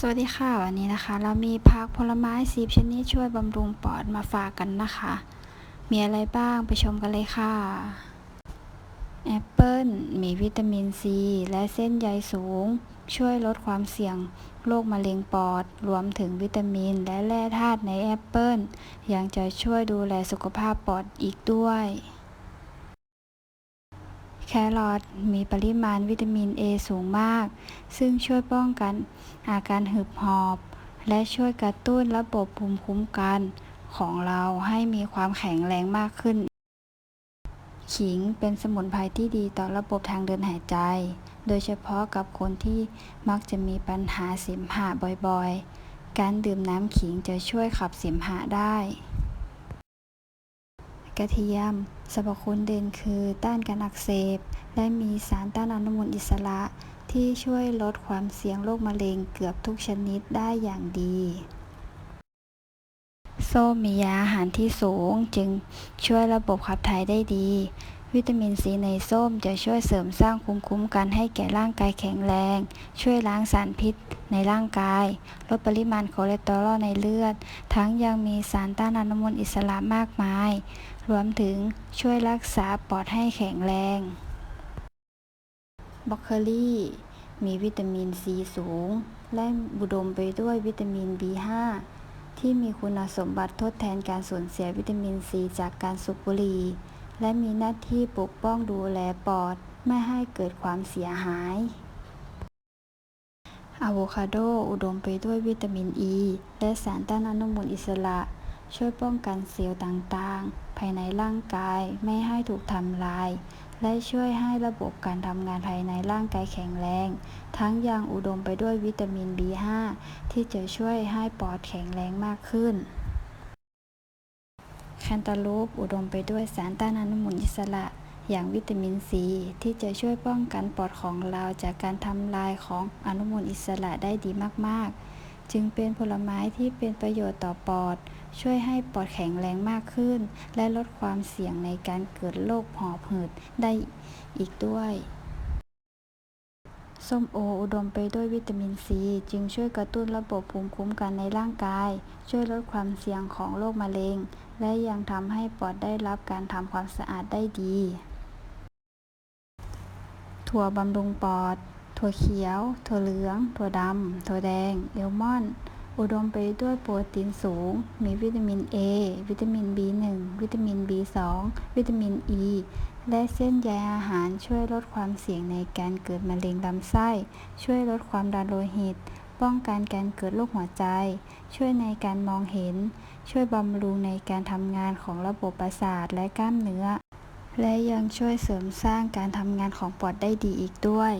สวัสดีค่ะ วันนี้นะคะ เรามีผักผลไม้สีชนิดช่วยบำรุงปอดมาฝากกันนะคะ มีอะไรบ้างไปชมกันเลยค่ะ แอปเปิลมีวิตามินซี และเส้นใยสูง ช่วยลดความเสี่ยงโรคมะเร็งปอด รวมถึงวิตามินและแร่ธาตุในแอปเปิลยังจะช่วยดูแลสุขภาพปอดอีกด้วย รอทมีปริมาณวิตามิน A สูงมาก ซึ่งช่วยป้องกันอาการหืบหอบ และช่วยกระตุ้นระบบภูมิคุ้มกันของเราให้มีความแข็งแรงมากขึ้น ขิงเป็นสมุนไพรที่ดีต่อระบบทางเดินหายใจ โดยเฉพาะกับคนที่มักจะมีปัญหาเสมหะบ่อยๆ การดื่มน้ำขิงจะช่วยขับเสมหะได้ กระเทียมสรรพคุณเด่นคือต้านการอักเสบ และมีสารต้านอนุมูลอิสระ ที่ช่วยลดความเสี่ยงโรคมะเร็งเกือบทุกชนิดได้อย่างดีส้มมียาอาหารที่สูงจึงช่วยระบบขับถ่ายได้ดี วิตามินซีในส้มจะช่วยเสริมสร้างภูมิคุ้มกันให้แก่ร่างกายแข็งแรง ช่วยล้างสารพิษในร่างกาย ลดปริมาณคอเลสเตอรอลในเลือด ทั้งยังมีสารต้านอนุมูลอิสระมากมาย รวมถึงช่วยรักษาปอดให้แข็งแรงบรอกโคลีมีวิตามินซีสูง และอุดมไปด้วยวิตามิน B5 ที่มีคุณสมบัติทดแทนการสูญเสียวิตามินซีจากการสูบบุหรี่ และมีหน้าที่ปกป้องดูแลปอด ไม่ให้เกิดความเสียหายอะโวคาโดอุดมไปด้วยวิตามินอ e ีและสารต้านอนุมูลอิสระ ช่วยป้องกันเซลล์ต่างๆ ภายในร่างกายไม่ให้ถูกทำลาย และช่วยให้ระบบการทำงานภายในร่างกายแข็งแรง ทั้งยังอุดมไปด้วยวิตามิน B5 ที่จะช่วยให้ปอดแข็งแรงมากขึ้น คนตาลูปอุดมไปด้วยสารต้านอนุมูลอิสระ อย่างวิตามินซี ที่จะช่วยป้องกันปอดของเราจากการทำลายของอนุมูลอิสระได้ดีมากๆ จึงเป็นผลไม้ที่เป็นประโยชน์ต่อปอด ช่วยให้ปอดแข็งแรงมากขึ้น และลดความเสี่ยงในการเกิดโรคหอบหืดได้อีกด้วย ส้มโออุดมไปด้วยวิตามินซี จึงช่วยกระตุ้นระบบภูมิคุ้มกันในร่างกาย ช่วยลดความเสี่ยงของโรคมะเร็ง และยังทำให้ปอดได้รับการทำความสะอาดได้ดี ถั่วบำรุงปอด ถั่วเขียว ถั่วเหลือง ถั่วดำ ถั่วแดงเอลมอนด์ อุดมไปด้วยโปรตีนสูง มีวิตามิน A วิตามิน B1 วิตามิน B2 วิตามิน E และเส้นใยอาหารช่วยลดความเสี่ยงในการเกิดมะเร็งลำไส้ ช่วยลดความดันโลหิต ป้องกันการเกิดโรคหัวใจ ช่วยในการมองเห็น ช่วยบำรุงในการทำงานของระบบประสาทและกล้ามเนื้อ และยังช่วยเสริมสร้างการทำงานของปอดได้ดีอีกด้วย